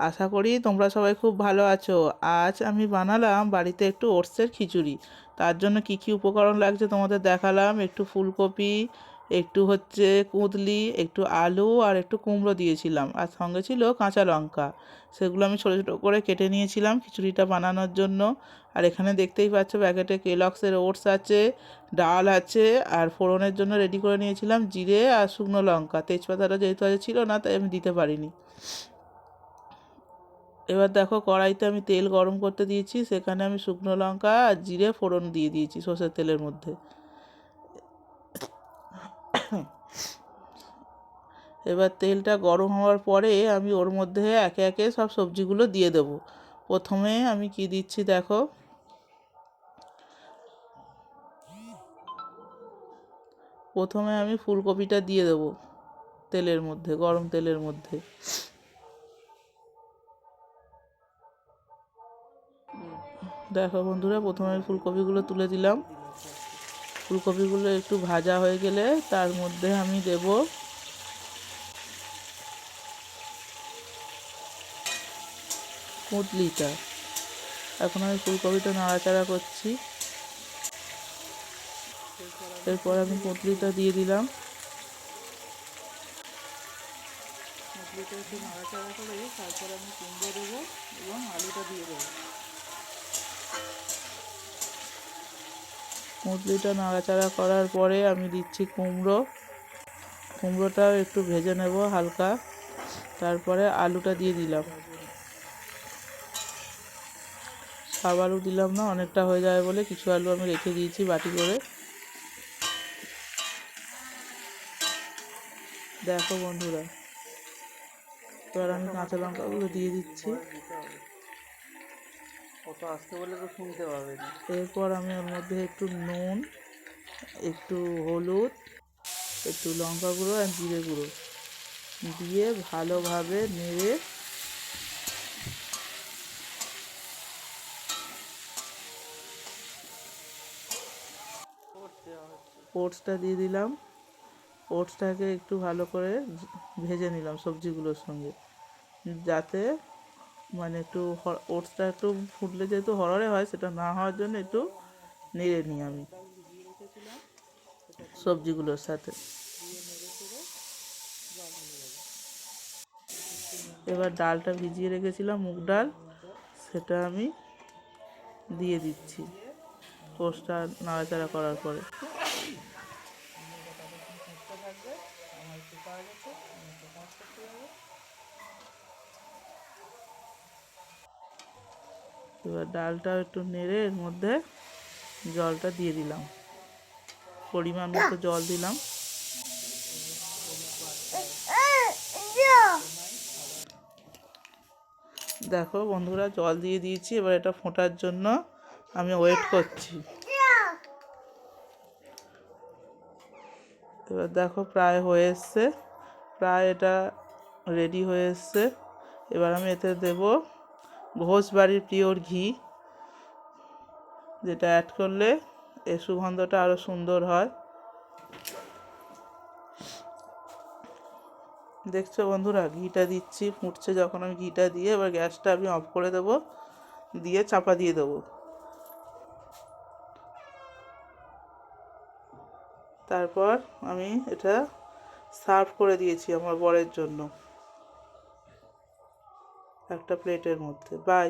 আশা করি তোমরা সবাই খুব ভালো আছো। আজ আমি বানালাম বাড়িতে একটু ওটসের খিচুড়ি। তার জন্য কি কি উপকরণ লাগছে তোমাদের দেখালাম? একটু ফুলকপি, একটু হচ্ছে কুঁদলি, একটু আলু আর একটু কুমড়ো দিয়েছিলাম। আর সঙ্গে ছিল কাঁচা লঙ্কা। সেগুলো আমি ছোটো ছোটো করে কেটে নিয়েছিলাম খিচুড়িটা বানানোর জন্য। আর এখানে দেখতেই পাচ্ছ প্যাকেটে কেলক্সের ওটস আছে, ডাল আছে, আর ফোড়নের জন্য রেডি করে নিয়েছিলাম জিরে আর শুকনো লঙ্কা। তেজপাতাটা যেহেতু আজ ছিল না, তাই আমি দিতে পারিনি। এবার দেখো কড়াইতে আমি তেল গরম করতে দিয়েছি, সেখানে আমি শুকনো লঙ্কা আর জিরে ফোড়ন দিয়ে দিয়েছি সর্ষের তেলের মধ্যে। এবার তেলটা গরম হওয়ার পরে আমি ওর মধ্যে একে একে সব সবজিগুলো দিয়ে দেবো। প্রথমে আমি কি দিচ্ছি দেখো। প্রথমে আমি ফুলকপিটা দিয়ে দেবো তেলের মধ্যে, গরম তেলের মধ্যে। দেখো বন্ধুরা, প্রথমে আমি ফুলকপিগুলো তুলে দিলাম। ফুলকপিগুলো একটু ভাজা হয়ে গেলে তার মধ্যে আমি দেব কুটলিটা এখন আমি ফুলকপিটা নাড়াচাড়া করছি। এরপর আমি কুটলিটা দিয়ে দিলাম। নাড়াচাড়া করে তারপর আমি কুমড়ো দেবো এবং আলুটা দিয়ে দেবো। মুসলিটা নাড়াচাড়া করার পরে আমি দিচ্ছি কুমড়ো। কুমড়োটাও একটু ভেজে নেব হালকা। তারপরে আলুটা দিয়ে দিলাম। সব আলু দিলাম না, অনেকটা হয়ে যাবে বলে কিছু আলু আমি রেখে দিয়েছি বাটি করে। দেখো বন্ধুরা, এবার আমি কাঁচা লঙ্কাগুলো দিয়ে দিচ্ছি। আসতে বলে তো না। এরপর আমি ওর মধ্যে একটু নুন, একটু হলুদ, একটু লঙ্কা গুঁড়ো আর জিরে গুঁড়ো দিয়ে ভালোভাবে নেড়ে ওটসটা দিয়ে দিলাম। ওটসটাকে একটু ভালো করে ভেজে নিলাম সবজিগুলোর সঙ্গে, যাতে মানে একটু ওটসটা একটু ফুটলে যেহেতু হররে হয়, সেটা না হওয়ার জন্য একটু নেড়ে নিই আমি। সবজিগুলোর সাথে। এবার ডালটা ভিজিয়ে রেখেছিলাম, মুগ ডাল। সেটা আমি দিয়ে দিচ্ছি পোস্টটা নাড়াচাড়া করার পরে। এবার ডালটাও একটু নেড়ে এর মধ্যে জলটা দিয়ে দিলাম। পরিমাণ মতো জল দিলাম। দেখো বন্ধুরা, জল দিয়ে দিয়েছি, এবার এটা ফোটার জন্য আমি ওয়েট করছি। এবার দেখো প্রায় হয়ে এসছে, প্রায় এটা রেডি হয়ে এসছে। এবার আমি এতে দেবো ঘোষ বাড়ির পিওর ঘি, যেটা অ্যাড করলে এর সুগন্ধটা আরও সুন্দর হয়। দেখছ বন্ধুরা, ঘিটা দিচ্ছি, ফুটছে যখন আমি ঘিটা দিয়ে, এবার গ্যাসটা আমি অফ করে দেবো, দিয়ে চাপা দিয়ে দেবো। তারপর আমি এটা সার্ভ করে দিয়েছি আমার বরের জন্য। একটা প্লেটের মধ্যে। বাই